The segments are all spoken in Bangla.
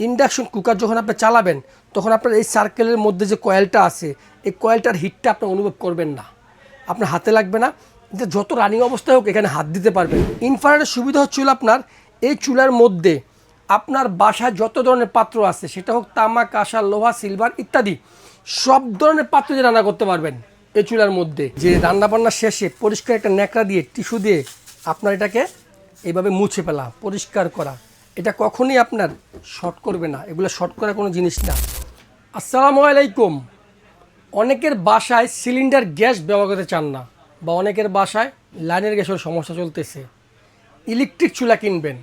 ইন্ডাকশন কুকার যখন আপনি চালাবেন, তখন আপনার এই সার্কেলের মধ্যে যে কয়েলটা আছে, এই কয়েলটার হিটটা আপনি অনুভব করবেন না। আপনার হাতে লাগবে না। এটা যত রানিং অবস্থায় হোক, এখানে হাত দিতে পারবেন। ইনফ্রারেডের সুবিধা হচ্ছিল আপনার, এই চুলার মধ্যে আপনার বাসায় যত ধরনের পাত্র আছে, সেটা হোক তামা কাঁসা লোহা সিলভার ইত্যাদি, সব ধরনের পাত্র দিয়ে রান্না করতে পারবেন এই চুলার মধ্যে। যে রান্না বান্না শেষে পরিষ্কার একটা ন্যাকড়া দিয়ে, টিস্যু দিয়ে আপনার এটাকে এইভাবে মুছে ফেলা, পরিষ্কার করা। এটা কখনই আপনার শর্ট করবে না। এগুলো শর্ট করা কোনো জিনিস না। আসসালামু আলাইকুম। অনেকের বাসায় সিলিন্ডার গ্যাস ব্যবহার করতে চান না বা অনেকের বাসায় লাইনের গ্যাসের সমস্যা চলতেছে। ইলেকট্রিক চুলা কিনবেন।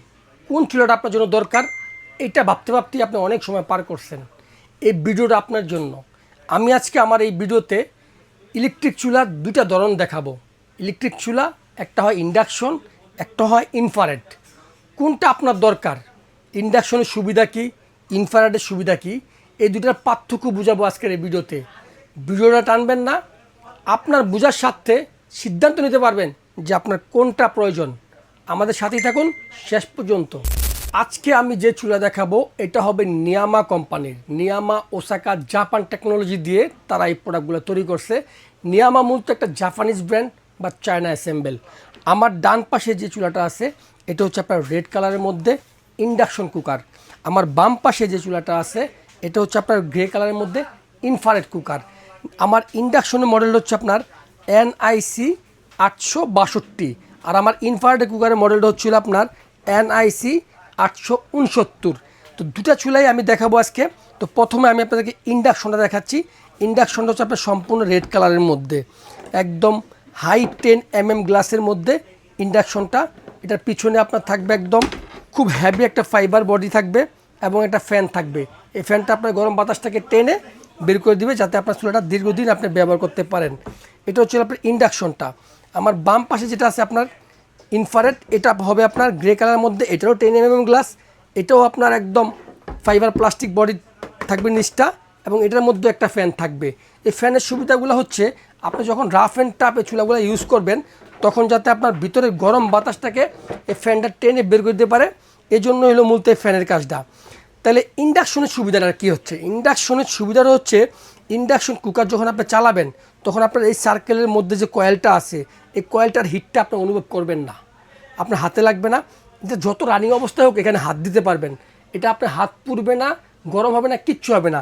কোন চুলাটা আপনার জন্য দরকার? এটা ভাবতে ভাবতেই আপনি অনেক সময় পার করছেন। এই ভিডিওটা আপনার জন্য। আমি আজকে আমার এই ভিডিওতে ইলেকট্রিক চুলার দুইটা ধরন দেখাবো। ইলেকট্রিক চুলা, একটা হয় ইন্ডাকশন একটা হয় ইনফারেট কোনটা আপনার দরকার? ইন্ডাকশনের সুবিধা কি? ইনফ্রারেডের সুবিধা কি? এই দুটার পার্থক্য বুঝাবো আজকের এই ভিডিওতে। ভিডিওটা টানবেন না, আপনার বোঝার স্বার্থে সিদ্ধান্ত নিতে পারবেন যে আপনার কোনটা প্রয়োজন। আমাদের সাথেই থাকুন, শেষ পর্যন্ত। আজকে আমি যে চুলা দেখাবো, এটা হবে নিয়ামা কোম্পানির। নিয়ামা ওসাকা জাপান টেকনোলজি দিয়ে তারা এই প্রোডাক্টগুলো তৈরি করছে। নিয়ামা মূলত একটা জাপানিজ ব্র্যান্ড বা চায়না অ্যাসেম্বল। আমার ডান পাশে যে চুলাটা আছে, এটা হচ্ছে আপনার রেড কালারের মধ্যে। Induction cooker. আমার বাম পাশে যে চুলাটা আছে, এটা হচ্ছে আপনার গ্রে কালারের মধ্যে ইনফারেট কুকার। আমার ইন্ডাকশনের মডেল হচ্ছে আপনার এনআইসি আটশো বাষট্টি। আর আমার ইনফারেট কুকারের মডেলটা হচ্ছিল আপনার এনআইসি আটশো উনসত্তর। তো দুটা চুলাই আমি দেখাবো আজকে। তো প্রথমে আমি আপনাদেরকে ইন্ডাকশনটা দেখাচ্ছি। ইন্ডাকশনটা হচ্ছে আপনার সম্পূর্ণ রেড কালারের মধ্যে। একদম হাই টেন এম এম গ্লাসের মধ্যে ইন্ডাকশনটা। এটার পিছনে আপনার থাকবে একদম খুব হ্যাভি একটা ফাইবার বডি থাকবে এবং একটা ফ্যান থাকবে। এই ফ্যানটা আপনার গরম বাতাসটাকে টেনে বের করে দিবে যাতে আপনার চুলাটা দীর্ঘদিন আপনি ব্যবহার করতে পারেন। এটা হচ্ছে আপনার ইন্ডাকশনটা আমার বাম পাশে যেটা আছে আপনার ইনফারেট এটা হবে আপনার গ্রে কালারের মধ্যে, এটারও টেন এম গ্লাস এটাও আপনার একদম ফাইবার প্লাস্টিক বডি থাকবে নিচটা এবং এটার মধ্যে একটা ফ্যান থাকবে। এই ফ্যানের সুবিধাগুলো হচ্ছে, আপনি যখন রাফ অ্যান্ড টাপ চুলাগুলো ইউজ করবেন, তখন যাতে আপনার ভিতরে গরম বাতাসটাকে এই ফ্যানটা টেনে বের করে দিতে পারে এই জন্য হলো মূলত ফ্যানের কাজটা। তাহলে ইন্ডাকশনের সুবিধাটা কী হচ্ছে? ইন্ডাকশনের সুবিধাটা হচ্ছে, ইন্ডাকশন কুকার যখন আপনি চালাবেন, তখন আপনার এই সার্কেলের মধ্যে যে কয়েলটা আছে, এই কয়েলটার হিটটা আপনি অনুভব করবেন না। আপনার হাতে লাগবে না। যত রানিং অবস্থায় হোক, এখানে হাত দিতে পারবেন। এটা আপনার হাত পুড়বে না, গরম হবে না, কিচ্ছু হবে না।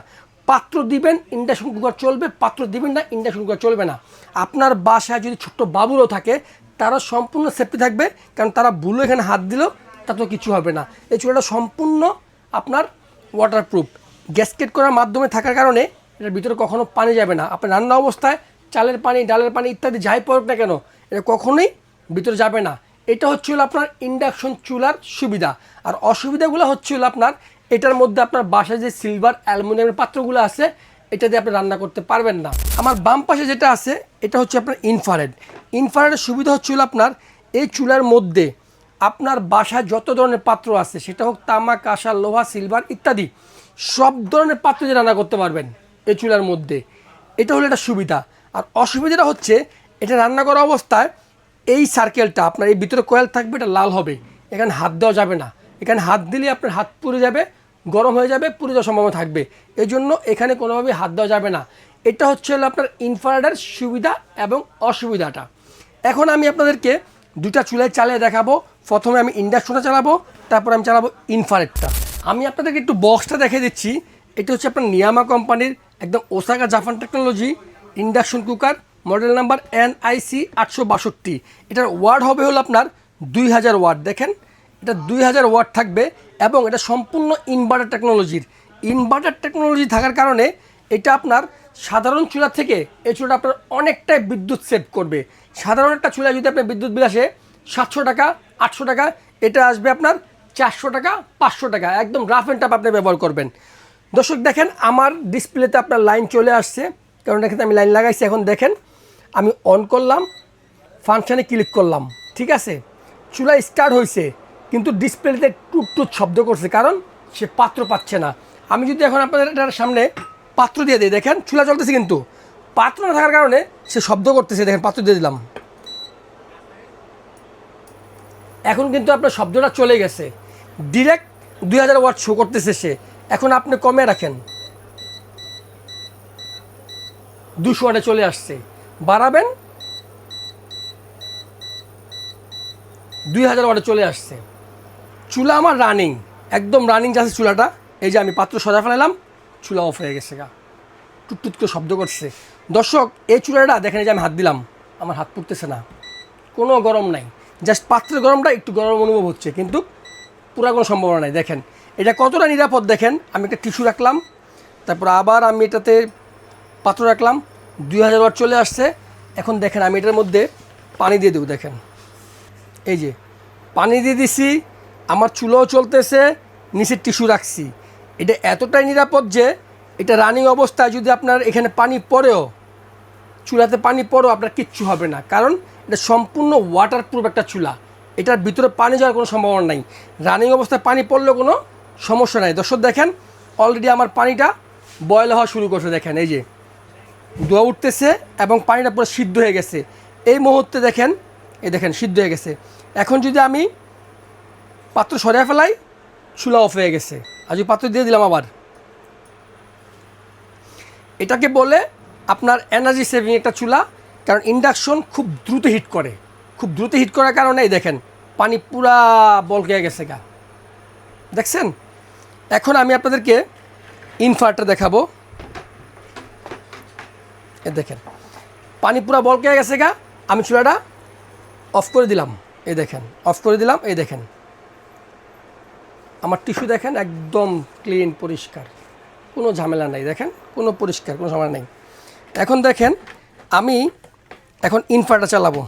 পাত্র দিবেন, ইন্ডাকশন কুকার চলবে, পাত্র দিবেন না, ইন্ডাকশন কুকার চলবে না। আপনার বাসায় যদি ছোট্ট বাবুরও থাকে, তারা সম্পূর্ণ সেফটি থাকবে, কারণ তারা ভুলো এখানে হাত দিলেও তা তো কিছু হবে না। এই চুলাটা সম্পূর্ণ আপনার ওয়াটারপ্রুফ গ্যাসকেট করার মাধ্যমে থাকার কারণে এটার ভিতরে কখনো পানি যাবে না। আপনার রান্না অবস্থায় চালের পানি, ডালের পানি ইত্যাদি যাই পড়ুক না কেন, এটা কখনোই ভিতরে যাবে না। এটা হচ্ছিল আপনার ইন্ডাকশন চুলার সুবিধা। আর অসুবিধাগুলো হচ্ছিল আপনার এটার মধ্যে আপনার বাসায় যে সিলভার অ্যালুমিনিয়ামের পাত্রগুলো আছে, এটা দিয়ে আপনি রান্না করতে পারবেন না। আমার বাম পাশে যেটা আছে, এটা হচ্ছে আপনার ইনফারেড ইনফারেডের সুবিধা হচ্ছিল আপনার এই চুলার মধ্যে আপনার বাসায় যত ধরনের পাত্র আছে, সেটা হোক তামা কাঁসা লোহা, সিলভার ইত্যাদি, সব ধরনের পাত্র দিয়ে রান্না করতে পারবেন এই চুলার মধ্যে। এটা হলো একটা সুবিধা। আর অসুবিধাটা হচ্ছে, এটা রান্না করা অবস্থায় এই সার্কেলটা আপনার এই ভিতরে কয়েল থাকবে, এটা লাল হবে। এখানে হাত দেওয়া যাবে না। এখানে হাত দিলে আপনার হাত পুড়ে যাবে, গরম হয়ে যাবে, পুড়ে যাওয়ার সম্ভাবনা থাকবে। এই জন্য এখানে কোনোভাবে হাত দেওয়া যাবে না। এটা হচ্ছে হলো আপনার ইনফ্রারেডের সুবিধা এবং অসুবিধাটা। এখন আমি আপনাদেরকে দুটা চুলায় চালিয়ে দেখাবো। প্রথমে আমি ইন্ডাকশনটা চালাবো, তারপর আমি চালাবো ইনফ্রারেডটা আমি আপনাদেরকে একটু বক্সটা দেখে দিচ্ছি। এটা হচ্ছে আপনার নিয়ামা কোম্পানির একদম Osaka Japan technology induction cooker model number N IC আটশো বাষট্টি এটার ওয়ার্ড হবে হলো আপনার দুই হাজার ওয়াট দেখেন, এটা দুই হাজার ওয়াট থাকবে এবং এটা সম্পূর্ণ ইনভার্টার টেকনোলজির ইনভার্টার টেকনোলজি থাকার কারণে এটা আপনার সাধারণ চুলা থেকে এই চুলাটা আপনার অনেকটাই বিদ্যুৎ সেভ করবে। সাধারণ একটা চুলায় যদি আপনার বিদ্যুৎ বিল আসে সাতশো টাকা আটশো টাকা, এটা আসবে আপনার চারশো টাকা, পাঁচশো টাকা। একদম রাফ অ্যান্ড টাপ আপনি ব্যবহার করবেন। দর্শক, দেখেন, আমার ডিসপ্লেতে আপনার লাইন চলে আসছে। কারণ এখানে আমি লাইন লাগাইছি, এখন দেখেন, আমি অন করলাম ফাংশানে ক্লিক করলাম, ঠিক আছে? চুলা স্টার্ট হয়েছে কিন্তু ডিসপ্লেতে টুট টুট শব্দ করছে, কারণ সে পাত্র পাচ্ছে না। আমি যদি এখন আপনাদের এটার সামনে পাত্র দিয়ে দিই, দেখেন, চুলা চলতেছে কিন্তু। পাত্র না থাকার কারণে সে শব্দ করতেছে, দেখেন, পাত্র দিয়ে দিলাম। এখন কিন্তু আপনার শব্দটা চলে গেছে। ডিরেক্ট দুই হাজার ওয়াট শো করতেছে সে। এখন আপনি কমে রাখেন। দুশো ওয়াটে চলে আসছে। বাড়াবেন। দুই হাজার ওয়াটে চলে আসছে। চুলা আমার রানিং একদম রানিং যাচ্ছে চুলাটা। এই যে আমি পাত্র সজা ফেলালাম চুলা অফ হয়ে গেছে গা। টুকটুক করে শব্দ করছে। দর্শক, এই চুলাটা, দেখেন যে আমি হাত দিলাম, আমার হাত পুড়তেছে না। কোনো গরম নাই। জাস্ট পাত্রের গরমটা একটু গরম অনুভব হচ্ছে, কিন্তু পুরো কোনো সম্ভাবনা নাই। দেখেন, এটা কতটা নিরাপদ দেখেন, আমি একটা টিস্যু রাখলাম, তারপর আবার আমি এটাতে পাত্র রাখলাম, দুই হাজার চলে আসছে, এখন দেখেন আমি এটার মধ্যে পানি দিয়ে দেবো, দেখেন। এই যে, পানি দিয়ে দিছি, আমার চুলোও চলতেছে, নিচে টিস্যু রাখছি। এটা এতটাই নিরাপদ যে, এটা রানিং অবস্থায় যদি আপনার এখানে পানি পড়েও, চুলাতে পানি পড়েও আপনার কিচ্ছু হবে না। কারণ এটা সম্পূর্ণ ওয়াটার প্রুফ একটা চুলা। এটার ভিতরে পানি যাওয়ার কোনো সম্ভাবনা নাই। রানিং অবস্থায় পানি পড়লেও কোনো সমস্যা নাই। দর্শক দেখেন অলরেডি আমার পানিটা বয়েল হওয়া শুরু করছে, দেখেন, এই যে। ধোয়া উঠতেছে এবং পানিটা পুরো সিদ্ধ হয়ে গেছে। এই মুহূর্তে দেখেন, এই দেখেন, সিদ্ধ হয়ে গেছে। এখন যদি আমি পাত্র সরিয়ে ফেলাই, চুলা অফ হয়ে গেছে। আজ পাত্র দিয়ে দিলাম আবার। এটাকে বলে আপনার এনার্জি সেভিং একটা চুলা। কারণ ইন্ডাকশন খুব দ্রুত হিট করে। খুব দ্রুত হিট করার কারণে এই দেখেন, পানি পুরা বলকে গেছে গা। দেখছেন? এখন আমি আপনাদেরকে ইনভার্টার দেখাবো। এ দেখেন, পানি পুরা বলকে গেছে গা, আমি চুলাটা অফ করে দিলাম। এই দেখেন অফ করে দিলাম এই দেখেন। আমার টিস্যু দেখেন একদম ক্লিন পরিষ্কার। কোনো ঝামেলা নাই, দেখেন? কোনো পরিষ্কার, কোনো ঝামেলা নেই। এখন দেখেন, আমি এখন ইনভার্টার চালাবো।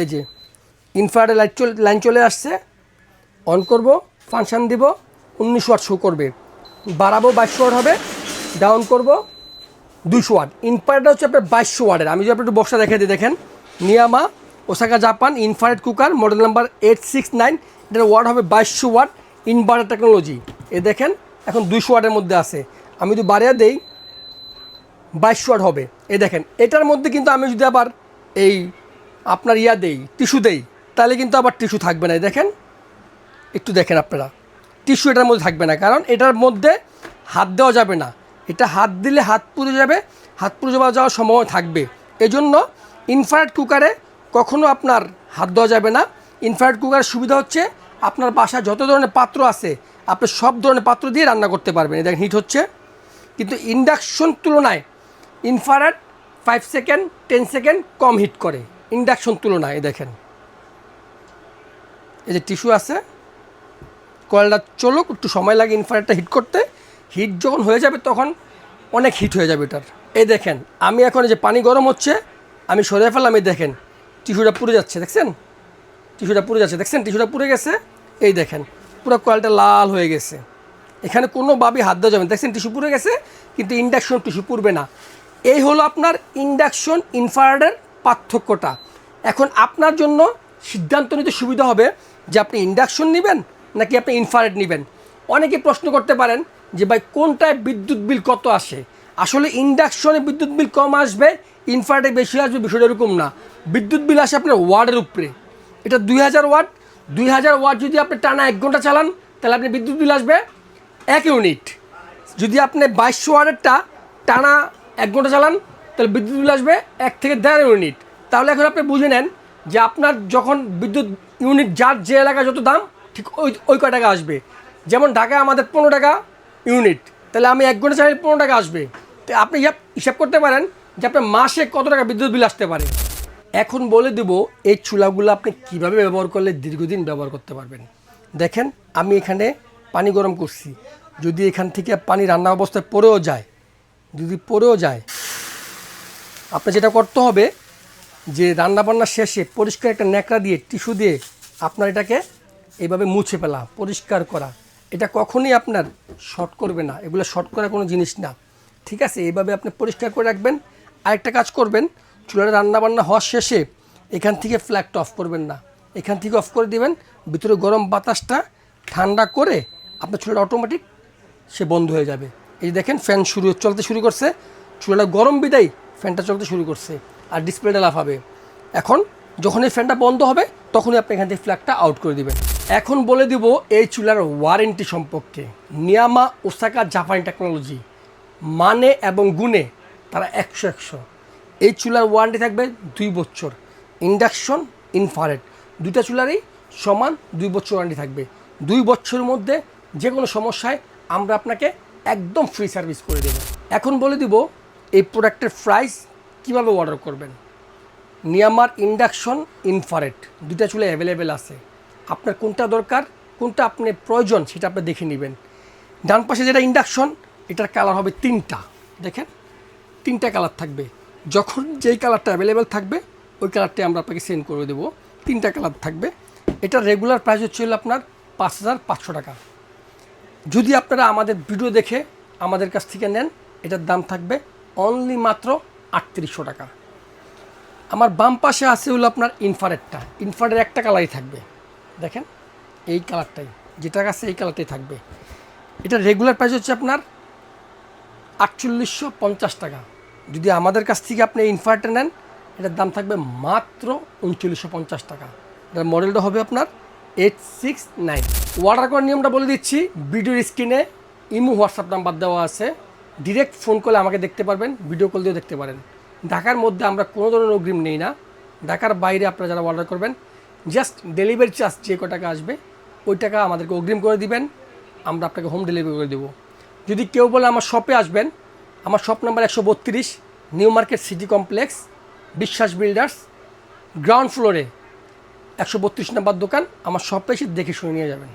এই যে ইনভার্টার লাইট চল লাইন চলে আসছে। অন করব ফাংশান দিব, উনিশ ওয়াট শো করবে। বাড়াবো বাইশশো ওয়াট হবে ডাউন করব দুশো ওয়াট ইনভার্টার হচ্ছে আপনার বাইশশো ওয়াটের আমি যদি একটু বক্সটা দেখে দিই, দেখেন। Niyama, Osaka Japan infrared cooker model number eight six nine এটার ওয়াট হবে বাইশশো ওয়াট ইনভার্টার টেকনোলজি এ দেখেন, এখন দুইশো ওয়াটের মধ্যে আছে। আমি যদি বাড়িয়ে দেই বাইশশো ওয়াট হবে। এ দেখেন, এটার মধ্যে কিন্তু আমি যদি আবার এই আপনার ইয়া দেই, টিস্যু দেই, তাহলে কিন্তু আবার টিস্যু থাকবে না। দেখেন, একটু দেখেন আপনারা। টিস্যু এটার মধ্যে থাকবে না, কারণ এটার মধ্যে হাত দেওয়া যাবে না। এটা হাত দিলে হাত পুড়ে যাবে, হাত পুড়ে যাওয়া যাওয়ার সম্ভাবনা থাকবে। এজন্য ইনফ্রারেড কুকারে কখনো আপনার হাত দেওয়া যাবে না। ইনফ্রারেড কুকারের সুবিধা হচ্ছে আপনার বাসায় যত ধরনের পাত্র আছে, আপনি সব ধরনের পাত্র দিয়ে রান্না করতে পারবেন। দেখেন হিট হচ্ছে। কিন্তু ইন্ডাকশন তুলনায় infrared five second ten second কম হিট করে। ইন্ডাকশন তুলনায় দেখেন। এই যে টিস্যু আছে কয়েলটা চলুক, একটু সময় লাগে ইনফ্রারেডটা হিট করতে। হিট যখন হয়ে যাবে তখন অনেক হিট হয়ে যাবে এটার। এই দেখেন, আমি এখন যে পানি গরম হচ্ছে, আমি সরিয়ে ফেললাম, এই দেখেন টিস্যুটা পুড়ে যাচ্ছে, দেখছেন? টিস্যুটা পুড়ে যাচ্ছে, দেখছেন? টিস্যুটা পুড়ে গেছে, এই দেখেন, পুরো কয়েলটা লাল হয়ে গেছে। এখানে কোনোভাবেই হাত দেওয়া যাবে দেখছেন? টিস্যু পুড়ে গেছে, কিন্তু ইন্ডাকশন টিস্যু পুড়বে না। এই হলো আপনার ইন্ডাকশন ইনফ্রারেডের পার্থক্যটা। এখন আপনার জন্য সিদ্ধান্ত নিতে সুবিধা হবে যে আপনি ইন্ডাকশন নেবেন নাকি আপনি ইনফ্রারেড নেবেন। অনেকে প্রশ্ন করতে পারেন যে ভাই, কোনটায় বিদ্যুৎ বিল কত আসে? আসলে ইন্ডাকশনে বিদ্যুৎ বিল কম আসবে, ইনফ্রারেডে বেশি আসবে বিষয়টা এরকম না। বিদ্যুৎ বিল আসে আপনার ওয়ার্ডের উপরে। এটা দুই হাজার ওয়াট। দুই হাজার ওয়াট যদি আপনি টানা এক ঘণ্টা চালান, তাহলে আপনি বিদ্যুৎ বিল আসবে এক ইউনিট। যদি আপনি বাইশশো ওয়াটেরটা টানা এক ঘণ্টা চালান, তাহলে বিদ্যুৎ বিল আসবে এক থেকে দেড় ইউনিট। তাহলে এখন আপনি বুঝে নেন যে আপনার যখন বিদ্যুৎ ইউনিট যার যে এলাকায় যত দাম, ঠিক ওই ওই কয় টাকা আসবে। যেমন ঢাকায় আমাদের পনেরো টাকা ইউনিট, তাহলে আমি এক ঘণ্টা চালালে পনেরো টাকা আসবে। তো আপনি হিসাব করতে পারেন যে আপনার মাসে কত টাকা বিদ্যুৎ বিল আসতে পারে। এখন বলে দেব, এই চুলাগুলো আপনি কীভাবে ব্যবহার করলে দীর্ঘদিন ব্যবহার করতে পারবেন। দেখেন, আমি এখানে পানি গরম করছি। যদি এখান থেকে পানি রান্না অবস্থায় পড়েও যায় যদি পড়েও যায়। আপনার যেটা করতে হবে, যে রান্নাবান্না শেষে পরিষ্কার একটা ন্যাকড়া দিয়ে টিস্যু দিয়ে আপনার এটাকে এইভাবে মুছে ফেলা, পরিষ্কার করা। এটা কখনই আপনার শর্ট করবে না। এগুলো শর্ট করা কোনো জিনিস না। ঠিক আছে এইভাবে আপনি পরিষ্কার করে রাখবেন। আরেকটা কাজ করবেন চুলাটা রান্নাবান্না হওয়ার শেষে এখান থেকে ফ্ল্যাগটা অফ করবেন না। এখান থেকে অফ করে দিবেন, ভিতরে গরম বাতাসটা ঠান্ডা করে আপনার চুলাটা অটোমেটিক সে বন্ধ হয়ে যাবে। এই দেখেন ফ্যান শুরু চলতে শুরু করছে। চুলাটা গরম বিদায় ফ্যানটা চলতে শুরু করছে আর ডিসপ্লেটা লাফাবে এখন যখন এই ফ্যানটা বন্ধ হবে, তখনই আপনি এখান থেকে ফ্ল্যাগটা আউট করে দিবেন। এখন বলে দিব এই চুলার ওয়ারেন্টি সম্পর্কে। নিয়ামা ওসাকা জাপানি টেকনোলজি মানে এবং গুণে তারা একশো একশো। এই চুলার ওয়ারেন্টি থাকবে দুই বছর। ইন্ডাকশন ইনফারেট দুইটা চুলারই সমান দুই বছর ওয়ারেন্টি থাকবে। দুই বছরের মধ্যে যে কোনো সমস্যায় আমরা আপনাকে একদম ফ্রি সার্ভিস করে দেব। এখন বলে দিব, এই প্রোডাক্টের প্রাইস কীভাবে অর্ডার করবেন? নিয়ামার ইন্ডাকশন ইনফারেট দুইটা চুলে অ্যাভেলেবেল আছে। আপনার কোনটা দরকার, কোনটা আপনি প্রয়োজন সেটা আপনি দেখে নেবেন। ডান পাশে যেটা ইন্ডাকশন এটার কালার হবে তিনটা। দেখেন, তিনটা কালার থাকবে। যখন যেই কালারটা অ্যাভেলেবেল থাকবে, ওই কালারটাই আমরা আপনাকে সেন্ড করে দেবো। তিনটা কালার থাকবে। এটা রেগুলার প্রাইস হচ্ছে হলো আপনার পাঁচ হাজার পাঁচশো টাকা। যদি আপনারা আমাদের ভিডিও দেখে আমাদের কাছ থেকে নেন, এটার দাম থাকবে অনলি মাত্র আটত্রিশশো টাকা। আমার বাম পাশে আছে হলো আপনার ইনফারেটটা ইনফারেট একটা কালারই থাকবে। দেখেন, এই কালারটাই যেটা আছে এই কালারটাই থাকবে। এটা রেগুলার প্রাইস হচ্ছে আপনার আটচল্লিশশো পঞ্চাশ টাকা। যদি আমাদের কাছ থেকে আপনি ইনফার্টার নেন, এটার দাম থাকবে মাত্র উনচল্লিশশো পঞ্চাশ টাকা। এটার মডেলটা হবে আপনার এইট সিক্স নাইন অর্ডার করার নিয়মটা বলে দিচ্ছি। ভিডিওর স্ক্রিনে ইমো হোয়াটসঅ্যাপ নাম্বার দেওয়া আছে। ডিরেক্ট ফোন করলে আমাকে দেখতে পারবেন ভিডিও কল দিয়েও দেখতে পারেন। ঢাকার মধ্যে আমরা কোনো ধরনের অগ্রিম নেই না। ঢাকার বাইরে আপনারা যারা অর্ডার করবেন জাস্ট ডেলিভারি চার্জ যে ক টাকা আসবে, ওই টাকা আমাদেরকে অগ্রিম করে দিবেন। আমরা আপনাকে হোম ডেলিভারি করে দেবো। যদি কেউ বলে আমার শপে আসবেন, আমার শপ নাম্বার একশো বত্রিশ new market city complex Biswas builders ground ফ্লোরে একশো বত্রিশ নাম্বার দোকান আমার সব এসে দেখে শুনে নিয়ে যাবেন।